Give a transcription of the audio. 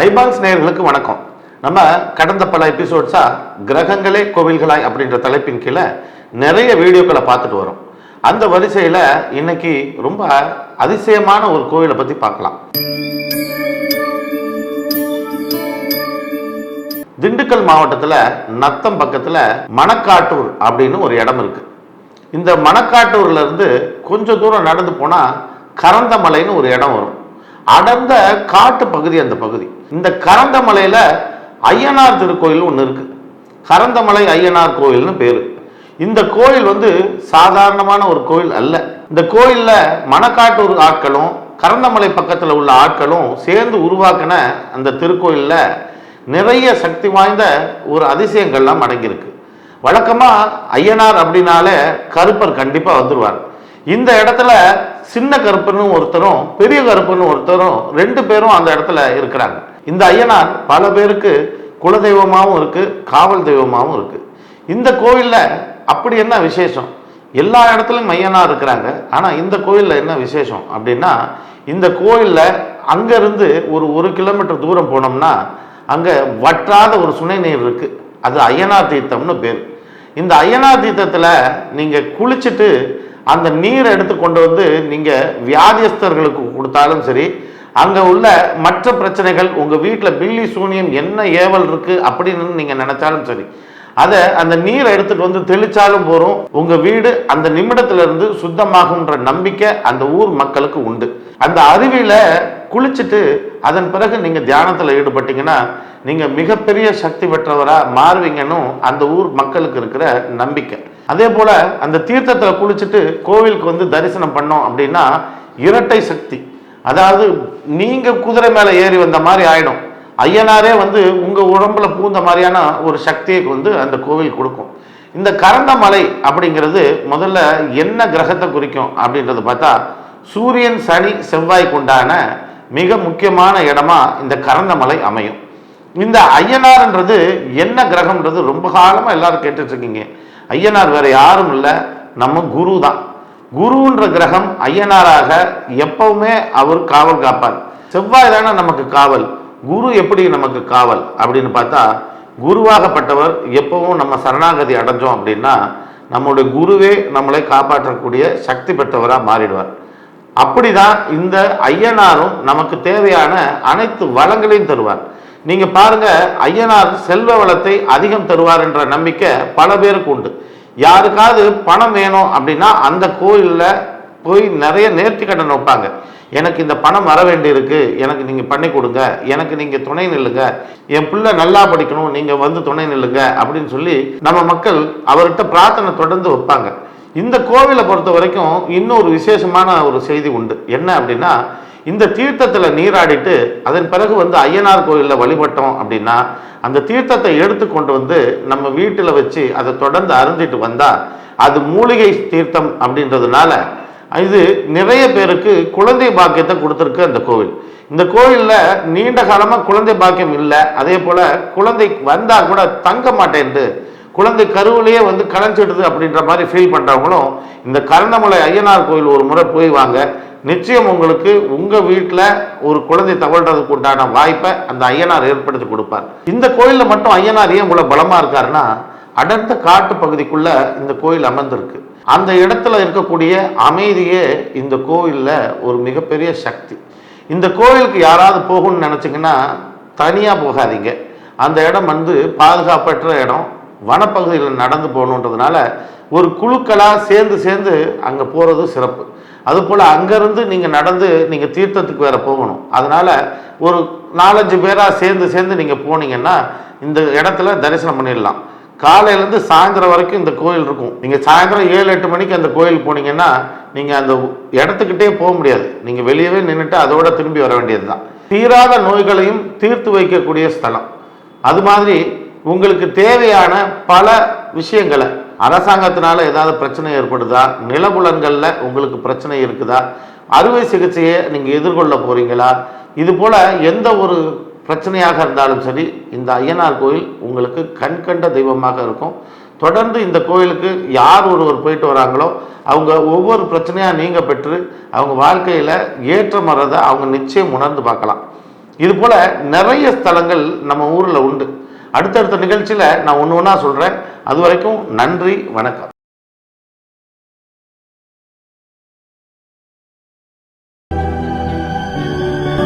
Eyeballs நேயர்களுக்கு வணக்கம். நம்ம கடந்த பல எபிசோட்ஸா கிரகங்களே கோவில்களாய் அப்படின்ற தலைப்பின் கீழே நிறைய வீடியோக்களை பார்த்துட்டு வரோம். அந்த வரிசையில் இன்னைக்கு ரொம்ப அதிசயமான ஒரு கோவிலை பற்றி பார்க்கலாம். திண்டுக்கல் மாவட்டத்தில் நத்தம் பக்கத்தில் மணக்காட்டூர் அப்படின்னு ஒரு இடம் இருக்கு. இந்த மணக்காட்டூர்ல இருந்து கொஞ்சம் தூரம் நடந்து போனால் கரந்தமலைன்னு ஒரு இடம் வரும். அடர்ந்த காட்டு பகுதி அந்த பகுதி. இந்த கரந்தமலையில் ஐயனார் திருக்கோயில் ஒன்று இருக்கு. கரந்தமலை ஐயனார் கோயில்னு பேர். இந்த கோயில் வந்து சாதாரணமான ஒரு கோயில் அல்ல. இந்த கோயிலில் மணக்காட்டூர் ஆட்களும் கரந்தமலை பக்கத்தில் உள்ள ஆட்களும் சேர்ந்து உருவாக்கின அந்த திருக்கோயிலில் நிறைய சக்தி வாய்ந்த ஒரு அதிசயங்கள்லாம் அடங்கியிருக்கு. வழக்கமாக ஐயனார் அப்படின்னாலே கருப்பர் கண்டிப்பாக வந்துடுவார் இந்த இடத்துல சின்ன கருப்புன்னு ஒருத்தரும் பெரிய கருப்புன்னு ஒருத்தரும் ரெண்டு பேரும் அந்த இடத்துல இருக்கிறாங்க. இந்த ஐயனார் பல பேருக்கு குலதெய்வமாகவும் இருக்குது காவல் தெய்வமாகவும் இருக்குது இந்த கோவிலில் அப்படி என்ன விசேஷம்? எல்லா இடத்துலையும் ஐயனார் இருக்கிறாங்க. ஆனால் இந்த கோயிலில் என்ன விசேஷம் அப்படின்னா இந்த கோயிலில் அங்கேருந்து ஒரு ஒரு கிலோமீட்டர் தூரம் போனோம்னா அங்கே வற்றாத ஒரு சுனை நீர் இருக்குது அது ஐயனார் தீர்த்தம்னு பேர். இந்த ஐயனார் தீர்த்தத்தில் நீங்கள் குளிச்சுட்டு அந்த நீரை எடுத்து கொண்டு வந்து நீங்கள் வியாதியஸ்தர்களுக்கு கொடுத்தாலும் சரி அங்கே உள்ள மற்ற பிரச்சனைகள் உங்கள் வீட்டில் பில்லி சூனியம் என்ன ஏவல் இருக்குது அப்படின்னு நீங்கள் நினச்சாலும் சரி அதை அந்த நீரை எடுத்துட்டு வந்து தெளிச்சாலும் போகிறோம் உங்கள் வீடு அந்த நிமிடத்திலிருந்து சுத்தமாகுன்ற நம்பிக்கை அந்த ஊர் மக்களுக்கு உண்டு. அந்த அருவியில் குளிச்சுட்டு அதன் பிறகு நீங்கள் தியானத்தில் ஈடுபட்டீங்கன்னா நீங்கள் மிகப்பெரிய சக்தி பெற்றவராக மாறுவீங்கன்னு அந்த ஊர் மக்களுக்கு இருக்கிற நம்பிக்கை. அதே போல் அந்த தீர்த்தத்தில் குளிச்சுட்டு கோவிலுக்கு வந்து தரிசனம் பண்ணோம் அப்படின்னா இரட்டை சக்தி. அதாவது நீங்கள் குதிரை மேலே ஏறி வந்த மாதிரி ஆயிடும். ஐயனாரே வந்து உங்கள் உடம்புல பூந்த மாதிரியான ஒரு சக்தியை வந்து அந்த கோவில் கொடுக்கும். இந்த கரந்த மலை அப்படிங்கிறது முதல்ல என்ன கிரகத்தை குறிக்கும் அப்படின்றது பார்த்தா சூரியன் சனி செவ்வாய்க்குண்டான மிக முக்கியமான இடமா இந்த கரந்த மலை அமையும். இந்த ஐயனார்ன்றது என்ன கிரகம்ன்றது ரொம்ப காலமாக எல்லாரும் கேட்டுட்ருக்கீங்க ஐயனார் வேறு யாரும் இல்லை நம்ம குரு தான் குருன்ற கிரகம் ஐயனாராக எப்பவுமே அவர் காவல் காப்பார். செவ்வாய் தானே நமக்கு காவல் குரு எப்படி நமக்கு காவல் அப்படின்னு பார்த்தா குருவாகப்பட்டவர் எப்பவும் நம்ம சரணாகதி அடைஞ்சோம் அப்படின்னா நம்முடைய குருவே நம்மளை காப்பாற்றக்கூடிய சக்தி பெற்றவராக மாறிடுவார். அப்படிதான் இந்த ஐயனாரும் நமக்கு தேவையான அனைத்து வளங்களையும் தருவார். நீங்க பாருங்க ஐயனார் செல்வ வளத்தை அதிகம் தருவார் என்ற நம்பிக்கை பல பேருக்கு உண்டு. யாருக்காவது பணம் வேணும் அப்படின்னா அந்த கோயிலில் போய் நிறைய நேர்த்தி கடன் வைப்பாங்க. எனக்கு இந்த பணம் வர வேண்டியிருக்கு எனக்கு நீங்கள் பண்ணி கொடுங்க எனக்கு நீங்கள் துணை நில்லுங்க என் பிள்ளை நல்லா படிக்கணும் நீங்கள் வந்து துணை நில்லுங்க அப்படின்னு சொல்லி நம்ம மக்கள் அவர்கிட்ட பிரார்த்தனை தொடர்ந்து வைப்பாங்க. இந்த கோவிலை பொறுத்த வரைக்கும் இன்னொரு விசேஷமான ஒரு செய்தி உண்டு. என்ன அப்படின்னா இந்த தீர்த்தத்தில் நீராடிட்டு அதன் பிறகு வந்து ஐயனார் கோயிலில் வழிபட்டோம் அப்படின்னா அந்த தீர்த்தத்தை எடுத்து கொண்டு வந்து நம்ம வீட்டில் வச்சு அதை தொடர்ந்து அருந்திட்டு வந்தால் அது மூலிகை தீர்த்தம் அப்படின்றதுனால இது நிறைய பேருக்கு குழந்தை பாக்கியத்தை கொடுத்துருக்கு அந்த கோவில். இந்த கோவிலில் நீண்ட காலமாக குழந்தை பாக்கியம் இல்லை அதே போல் குழந்தை வந்தால் கூட தங்க மாட்டேன்ட்டு குழந்தை கருவிலேயே வந்து கலைஞ்சிடுது அப்படின்ற மாதிரி ஃபீல் பண்ணுறவங்களும் இந்த கருணமலை ஐயனார் கோயில் ஒரு முறை போய் வாங்க. நிச்சயம் உங்களுக்கு உங்கள் வீட்டில் ஒரு குழந்தை தவழ்கிறதுக்கு உண்டான வாய்ப்பை அந்த ஐயனார் ஏற்படுத்தி கொடுப்பார். இந்த கோயிலில் மட்டும் ஐயனார் ஏன் இவ்வளோ பலமாக இருக்காருன்னா அடர்ந்த காட்டு பகுதிக்குள்ளே இந்த கோயில் அமர்ந்திருக்கு. அந்த இடத்துல இருக்கக்கூடிய அமைதியே இந்த கோயிலில் ஒரு மிகப்பெரிய சக்தி. இந்த கோயிலுக்கு யாராவது போகணும்னு நினச்சிங்கன்னா தனியாக போகாதீங்க. அந்த இடம் வந்து பாதுகாப்பற்ற இடம். வனப்பகுதியில் நடந்து போகணுன்றதுனால ஒரு குழுக்களாக சேர்ந்து சேர்ந்து அங்கே போகிறது சிறப்பு. அதுபோல் அங்கேருந்து நீங்கள் நடந்து நீங்கள் தீர்த்தத்துக்கு வேற போகணும். அதனால் ஒரு நாலஞ்சு பேராக சேர்ந்து சேர்ந்து நீங்கள் போனீங்கன்னா இந்த இடத்துல தரிசனம் பண்ணிடலாம். காலையிலேருந்து சாயந்தரம் வரைக்கும் இந்த கோயில் இருக்கும். நீங்கள் சாயந்தரம் ஏழு எட்டு மணிக்கு அந்த கோயில் போனீங்கன்னா நீங்கள் அந்த இடத்துக்கிட்டே போக முடியாது. நீங்கள் வெளியவே நின்றுட்டு அதோட திரும்பி வர வேண்டியது தான் தீராத நோய்களையும் தீர்த்து வைக்கக்கூடிய ஸ்தலம். அது மாதிரி உங்களுக்கு தேவையான பல விஷயங்களை அரசாங்கத்தினால ஏதாவது பிரச்சனை ஏற்படுதா? நிலபுலன்களில் உங்களுக்கு பிரச்சனை இருக்குதா? அறுவை சிகிச்சையை நீங்கள் எதிர்கொள்ள போறீங்களா? இது போல எந்த ஒரு பிரச்சனையாக இருந்தாலும் சரி இந்த ஐயனார் கோயில் உங்களுக்கு கண்கண்ட தெய்வமாக இருக்கும். தொடர்ந்து இந்த கோயிலுக்கு யார் ஒருவர் போயிட்டு வராங்களோ அவங்க ஒவ்வொரு பிரச்சனையாக நீங்க பெற்று அவங்க வாழ்க்கையில் ஏற்றம் வர்றதை அவங்க நிச்சயம் உணர்ந்து பார்க்கலாம். இது போல் நிறைய ஸ்தலங்கள் நம்ம ஊரில் உண்டு. அடுத்தடுத்த நிகழ்ச்சியில் நான் ஒன்று ஒன்றா சொல்கிறேன் அது வரைக்கும் நன்றி வணக்கம்.